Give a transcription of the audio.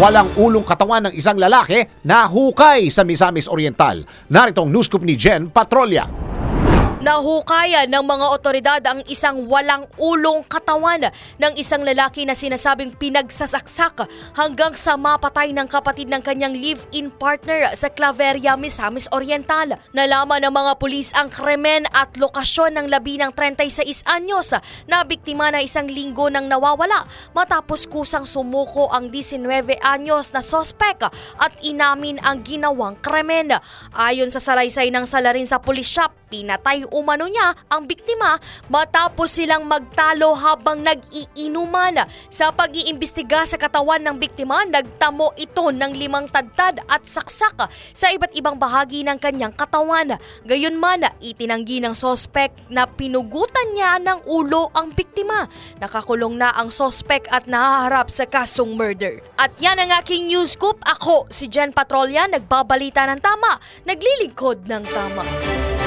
walang ulong katawan ng isang lalaki na hukay sa Misamis Oriental. Narito ang news ni Jen Patrolya. Nahukayan ng mga otoridad ang isang walang ulong katawan ng isang lalaki na sinasabing pinagsasaksak hanggang sa mapatay ng kapatid ng kanyang live-in partner sa Claveria, Misamis Oriental. Nalaman ng mga pulis ang kremen at lokasyon ng labi ng 36 anyos na biktima na isang linggo nang nawawala matapos kusang sumuko ang 19 anyos na sospek at inamin ang ginawang kremen. Ayon sa salaysay ng salarin sa pulis shop, pinatay umano niya ang biktima matapos silang magtalo habang nag-iinuman. Sa pag-iimbestiga sa katawan ng biktima, nagtamo ito ng limang tadtad at saksak sa iba't ibang bahagi ng kanyang katawan. Gayunman, itinanggi ng sospek na pinugutan niya ng ulo ang biktima. Nakakulong na ang sospek at nahaharap sa kasong murder. At yan ang aking news scoop. Ako, si Jen Patrolya, nagbabalita ng tama, naglilingkod ng tama.